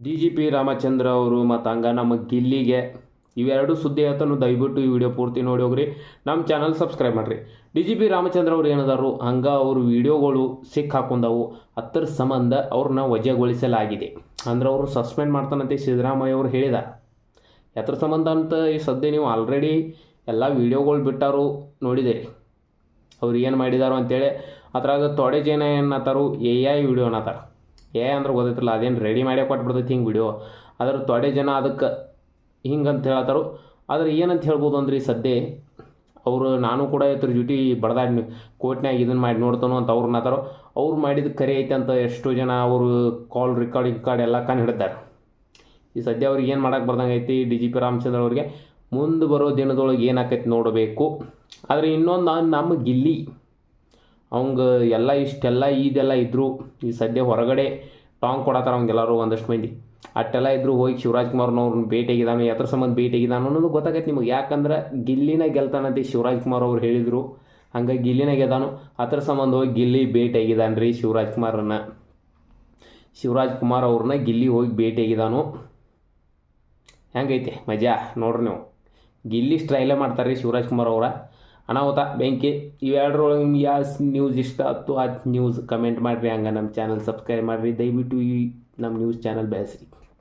D G P Ramachandra ಅವರು ಮತ್ತು ಹಂಗ ನಮ್ಮ ಗಿಲ್ಲಿಗೆ ಇವೆರಡು ಸುದ್ದಿ ಹೇಳ್ತಾನು ದಯವಿಟ್ಟು ಈ ವಿಡಿಯೋ ಪೂರ್ತಿ ನೋಡಿ ಹೋಗ್ರಿ. ನಮ್ಮ ಚಾನಲ್ ಸಬ್ಸ್ಕ್ರೈಬ್ ಮಾಡಿರಿ. ಡಿ ಜಿ ಪಿ ರಾಮಚಂದ್ರ ಅವ್ರು ಏನದಾರು, ಹಂಗೆ ಅವರು ವಿಡಿಯೋಗಳು ಸಿಕ್ ಹಾಕೊಂಡವು ಹತ್ತರ ಸಂಬಂಧ ಅವ್ರನ್ನ ವಜಾಗೊಳಿಸಲಾಗಿದೆ. ಅಂದ್ರೆ ಅವರು ಸಸ್ಪೆಂಡ್ ಮಾಡ್ತಾನಂತೆ ಸಿದ್ದರಾಮಯ್ಯ ಅವರು ಹೇಳಿದ. ಎತ್ತರ ಸಂಬಂಧ ಅಂತ ಈ ಸದ್ಯ ನೀವು ಆಲ್ರೆಡಿ ಎಲ್ಲ ವಿಡಿಯೋಗಳು ಬಿಟ್ಟಾರು ನೋಡಿದಿರಿ. ಅವ್ರು ಏನು ಮಾಡಿದಾರು ಅಂತೇಳಿ ಅದ್ರಾಗ ತೊಡೆ ಜನ ಏನತ್ತಾರು ಎ ಐ ವಿಡಿಯೋ ಅನ್ನತ್ತಾರ ಎ ಅಂದ್ರೆ ಗೊತ್ತೈತಿಲ್ಲ ಅದೇನು ರೆಡಿ ಮಾಡೇ ಕೊಟ್ಬಿಡ್ತೈತಿ ಹಿಂಗೆ ವಿಡಿಯೋ ಆದ್ರೆ ತೊಡೆ ಜನ ಅದಕ್ಕೆ ಹಿಂಗಂತ ಹೇಳತ್ತಾರು ಆದ್ರೆ ಏನಂತ ಹೇಳ್ಬೋದು ಅಂದ್ರೆ ಸದ್ಯ? ಅವರು ನಾನು ಕೂಡ ಇದ್ರ ಜೊತೆ ಬಡ್ದಾಡಿ ಕೋರ್ಟ್ನಾಗ ಇದನ್ನು ಮಾಡಿ ನೋಡ್ತಾನೋ ಅಂತ ಅವ್ರನ್ನ ಅನ್ನತ್ತಾರೋ ಅವ್ರು ಮಾಡಿದ ಕರೆ ಐತೆ ಅಂತ ಎಷ್ಟೋ ಜನ ಅವರು ಕಾಲ್ ರೆಕಾರ್ಡಿಂಗ್ ಕಾರ್ಡ್ ಎಲ್ಲ ಕಂಡು ಹಿಡಿದಾರೆ. ಈ ಸದ್ಯ ಅವ್ರಿಗೆ ಏನು ಮಾಡಕ್ಕೆ ಬರ್ದಂಗೆ ಐತಿ ಡಿ ಜಿ ಪಿ ರಾಮಚಂದ್ರ ಅವ್ರಿಗೆ ಮುಂದೆ ಬರೋ ದಿನದೊಳಗೆ ಏನಾಕೈತಿ ನೋಡಬೇಕು. ಆದರೆ ಇನ್ನೊಂದು ನಮ್ಮ ಗಿಲ್ಲಿ. ಅವಂಗ ಎಲ್ಲ ಇಷ್ಟೆಲ್ಲ ಇದೆಲ್ಲ ಇದ್ದರು ಈ ಸದ್ಯ ಹೊರಗಡೆ ಟಾಂಗ್ ಕೊಡತ್ತಾರ ಅವಂಗೆಲ್ಲರೂ ಒಂದಷ್ಟು ಮಂದಿ. ಅಷ್ಟೆಲ್ಲ ಇದ್ರು ಹೋಗಿ ಶಿವರಾಜ್ ಕುಮಾರ್ನವ್ರನ್ನ ಭೇಟಿಯಾಗಿದ್ದಾನೆ ಎದ್ರ ಸಂಬಂಧ ಭೇಟಿಯಾಗಿದ್ದಾನೆ ಅನ್ನೋದು ಗೊತ್ತಾಗೈತೆ ನಿಮಗೆ. ಯಾಕಂದ್ರೆ ಗಿಲ್ಲಿನ ಗೆಲ್ತಾನಂತೆ ಶಿವರಾಜ್ ಕುಮಾರ್ ಅವ್ರು ಹೇಳಿದರು. ಹಂಗಾಗಿ ಗಿಲ್ಲಿನ ಗೆದ್ದಾನು. ಅದ್ರ ಸಂಬಂಧ ಹೋಗಿ ಗಿಲ್ಲಿ ಭೇಟಿಯಾಗಿದ್ದಾನೆ ರೀ ಶಿವರಾಜ್ ಕುಮಾರನ್ನ ಶಿವರಾಜ್ ಕುಮಾರ್ ಅವ್ರನ್ನ ಗಿಲ್ಲಿ ಹೋಗಿ ಭೇಟಿಯಾಗಿದ್ದಾನು. ಹೆಂಗೈತೆ? ಮಜಾ? ನೋಡ್ರಿ ನೀವು. ಗಿಲ್ಲಿ ಸ್ಟ್ರೈಲೇ ಮಾಡ್ತಾರೆ ರೀ ಶಿವರಾಜ್ ಕುಮಾರ್ ಅವರ. ಅನಾಹುತ, ಬೆಂಕಿ ಇವೆರಡರೊಳಗೆ ನಿಮ್ಗೆ ಯಾವ ನ್ಯೂಸ್ ಇಷ್ಟ ಆಯ್ತು ಆ ನ್ಯೂಸ್ ಕಮೆಂಟ್ ಮಾಡಿರಿ, ಹಂಗೆ ನಮ್ಮ ಚಾನಲ್ ಸಬ್ಸ್ಕ್ರೈಬ್ ಮಾಡಿರಿ. ದಯವಿಟ್ಟು ಈ ನಮ್ಮ ನ್ಯೂಸ್ ಚಾನಲ್ ಬೆಳೆಸ್ರಿ.